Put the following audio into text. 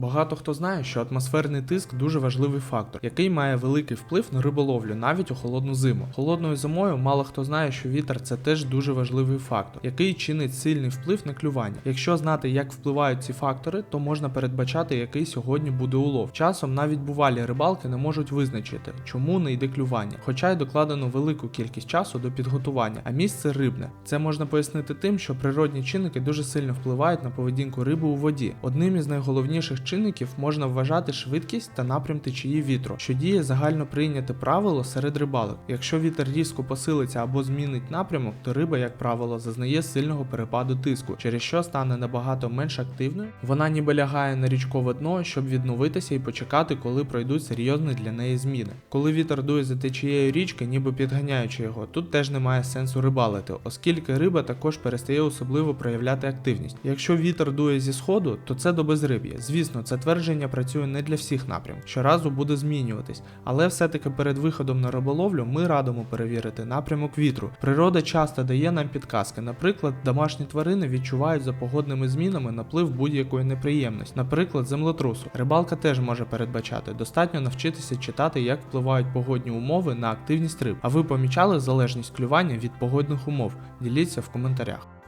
Багато хто знає, що атмосферний тиск дуже важливий фактор, який має великий вплив на риболовлю навіть у холодну зиму. Холодною зимою мало хто знає, що вітер це теж дуже важливий фактор, який чинить сильний вплив на клювання. Якщо знати, як впливають ці фактори, то можна передбачати, який сьогодні буде улов. Часом навіть бувалі рибалки не можуть визначити, чому не йде клювання, хоча й докладено велику кількість часу до підготування, а місце рибне. Це можна пояснити тим, що природні чинники дуже сильно впливають на поведінку риби у воді. Одним із найголовніших чинників можна вважати швидкість та напрям течії вітру, що діє загально прийняте правило серед рибалок. Якщо вітер різко посилиться або змінить напрямок, то риба, як правило, зазнає сильного перепаду тиску, через що стане набагато менш активною. Вона ніби лягає на річкове дно, щоб відновитися і почекати, коли пройдуть серйозні для неї зміни. Коли вітер дує за течією річки, ніби підганяючи його, тут теж немає сенсу рибалити, оскільки риба також перестає особливо проявляти активність. Якщо вітер дує зі сходу, то це до безриб'я. Звісно, це твердження працює не для всіх напрямків, щоразу буде змінюватись, але все-таки перед виходом на риболовлю ми радимо перевірити напрямок вітру. Природа часто дає нам підказки. Наприклад, домашні тварини відчувають за погодними змінами наплив будь-якої неприємності, наприклад, землетрусу. Рибалка теж може передбачати. Достатньо навчитися читати, як впливають погодні умови на активність риб. А ви помічали залежність клювання від погодних умов? Діліться в коментарях.